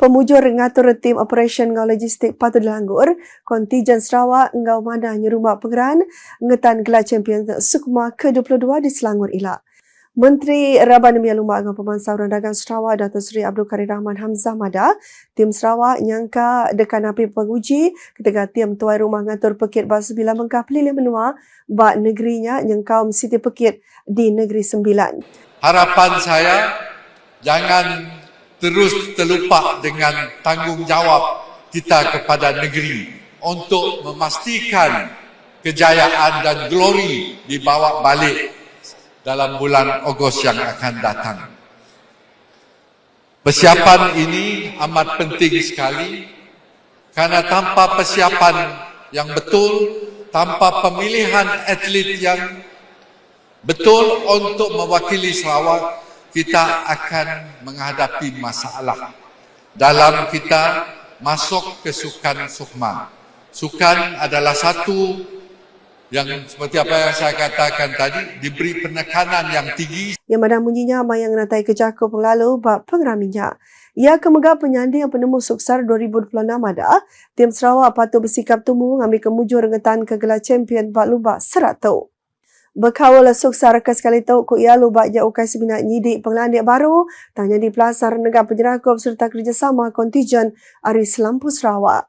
Pemujur ngatur tim operation ngau logistik patut dilanggur, kontijen Sarawak ngau mana nyerumah pengeran ngetan gelar champion Sukma ke-22 di Selangor Ilak. Menteri Raban Demi Lumak dengan Pemansauran Dagang Sarawak Datuk Seri Abdul Karim Rahman Hamzah Mada, tim Sarawak nyangka dekan api penguji ketika tim tuai rumah ngatur pekit bas sembilan mengkah pelilih menua bak negerinya nyengkau Siti Pekit di Negeri Sembilan. harapan saya jangan terus terlupa dengan tanggungjawab kita kepada negeri untuk memastikan kejayaan dan glori dibawa balik dalam bulan Ogos yang akan datang. Persiapan ini amat penting sekali karena tanpa persiapan yang betul, tanpa pemilihan atlet yang betul untuk mewakili Sarawak, kita akan menghadapi masalah dalam kita masuk ke sukan sukma. Sukan adalah satu yang seperti apa yang saya katakan tadi diberi penekanan yang tinggi Yang mana bunyinya mayang natai kejaku penglalu bak pengeraminya. Ia kemegah penyanding yang penemu suksar 2026 ada, tim Sarawak patut bersikap tumbuh mengambil kemujur rengetan ke gelar champion bak lubak serat tau. Berkawal suksar ke sekali tau ku ia lubak ja ukai sebinak nyidik penglandik baru, tanya di pelasar negara penjerakub serta kerjasama kontijen Aris Lampu Sarawak.